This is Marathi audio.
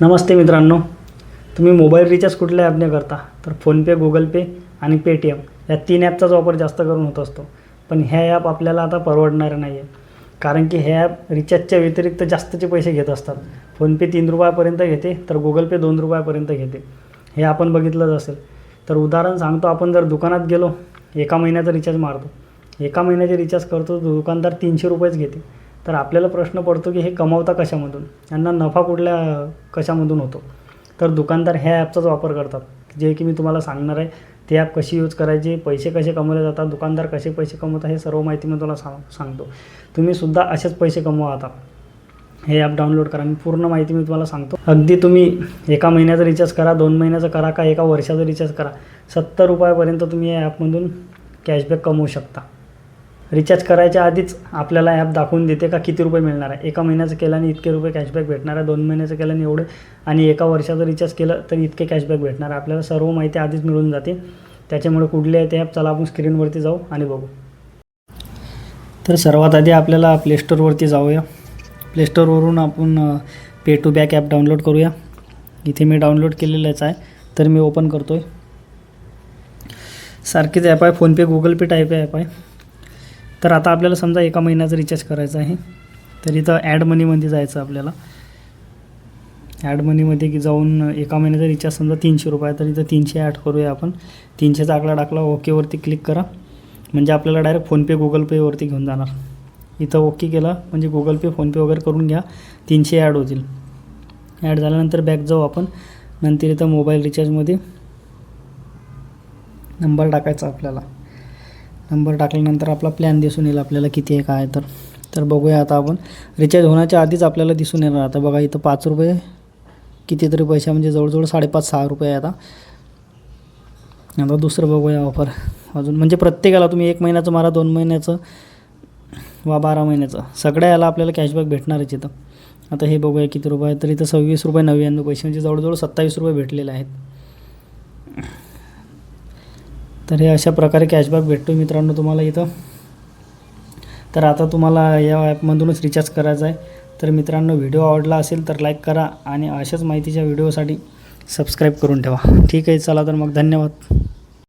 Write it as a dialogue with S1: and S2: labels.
S1: नमस्ते मित्रांनो तुम्ही मोबाईल रिचार्ज कुठल्या ॲपने करता? तर फोनपे गुगल पे आणि पेटीएम या तीन ॲपचाच वापर जास्त करून होत असतो. पण ह्या ॲप आपल्याला आता परवडणारं नाही आहे कारण की हे ॲप रिचार्जच्या व्यतिरिक्त जास्तचे पैसे घेत असतात. फोनपे तीन रुपयापर्यंत घेते तर गुगल पे दोन रुपयापर्यंत घेते. हे आपण बघितलंच असेल. तर उदाहरण सांगतो आपण जर दुकानात गेलो एका महिन्याचा रिचार्ज मारतो. एका महिन्याचे रिचार्ज करतो तर दुकानदार तीनशे रुपयेच घेते. तर आपल्याला प्रश्न पडतो की हे कमावता कशामधून? यांना नफा कुठल्या कशामधून होतो? तर दुकानदार ह्या ॲपचाच वापर करतात. जे की मी तुम्हाला सांगणार आहे ते ॲप कशी यूज करायची पैसे कसे कमवले जातात दुकानदार कसे पैसे कमवतात हे सर्व माहिती मी तुला सांग सांगतो. तुम्हीसुद्धा असेच पैसे कमवा आता. हे ॲप डाउनलोड करा. मी पूर्ण माहिती मी तुम्हाला सांगतो. अगदी तुम्ही एका महिन्याचा रिचार्ज करा दोन महिन्याचा करा का एका वर्षाचा रिचार्ज करा. सत्तर रुपयापर्यंत तुम्ही या ॲपमधून कॅशबॅक कमवू शकता. रिचार्ज करायच्या आधीच आपल्याला ॲप दाखवून देते का किती रुपये मिळणार आहे. एका महिन्याचं केल्याने इतके रुपये कॅशबॅक भेटणार आहे. दोन महिन्याचं केल्याने एवढे. आणि एका वर्षाचं रिचार्ज केलं तर इतके कॅशबॅक भेटणार आहे. आपल्याला सर्व माहिती आधीच मिळून जाते. त्याच्यामुळे कुठले आहे ते ॲप चला आपण स्क्रीनवरती जाऊ आणि बघू. तर सर्वात आधी आपल्याला प्लेस्टोरवरती जाऊया. प्लेस्टोरवरून आपण pay to back app download करूया. इथे मी डाउनलोड केलेलंच आहे. तर मी ओपन करतो आहे सारखीच ॲप आहे. PhonePe Google pay type app आहे. तर आता आपल्याला समजा एका महिन्याचं रिचार्ज करायचं आहे. तर इथं ॲड मनीमध्ये जायचं आपल्याला. ॲड मनीमध्ये की जाऊन एका महिन्याचा रिचार्ज समजा तीनशे रुपये तर इथं तीनशे ॲड करूया आपण. तीनशेचा आकडा टाकला ओकेवरती क्लिक करा. म्हणजे आपल्याला डायरेक्ट फोनपे गुगल पेवरती घेऊन जाणार. इथं ओके केलं म्हणजे गुगल पे फोनपे वगैरे करून घ्या. तीनशे ॲड होतील. ॲड झाल्यानंतर बॅक जाऊ आपण. नंतर इथं मोबाईल रिचार्जमध्ये नंबर टाकायचा आपल्याला. नंबर टाकल्यानंतर आपला प्लॅन दिसून येईल आपल्याला किती आहे काय तर. तर बघूया आता आपण. रिचार्ज होण्याच्या आधीच आपल्याला दिसून येणार आता बघा इथं पाच रुपये कितीतरी पैसे म्हणजे जवळजवळ साडेपाच सहा रुपये आहे आता. आता दुसरं बघूया ऑफर अजून म्हणजे प्रत्येकाला तुम्ही एक महिन्याचं मारा दोन महिन्याचं वा बारा महिन्याचं. सगळ्या याला आपल्याला कॅशबॅक भेटणारच इथं. आता हे बघूया किती रुपये तर इथं सव्वीस रुपये नव्याण्णव पैसे म्हणजे जवळजवळ सत्तावीस रुपये भेटलेले आहेत. तर हे अशा प्रकारे कॅशबॅक भेटतो मित्रांनो तुम्हाला इथं. तर आता तुम्हाला या ॲपमधूनच रिचार्ज करायचा आहे. तर मित्रांनो व्हिडिओ आवडला असेल तर लाईक करा आणि अशाच माहितीच्या व्हिडिओसाठी सबस्क्राईब करून ठेवा. ठीक आहे चला तर मग धन्यवाद.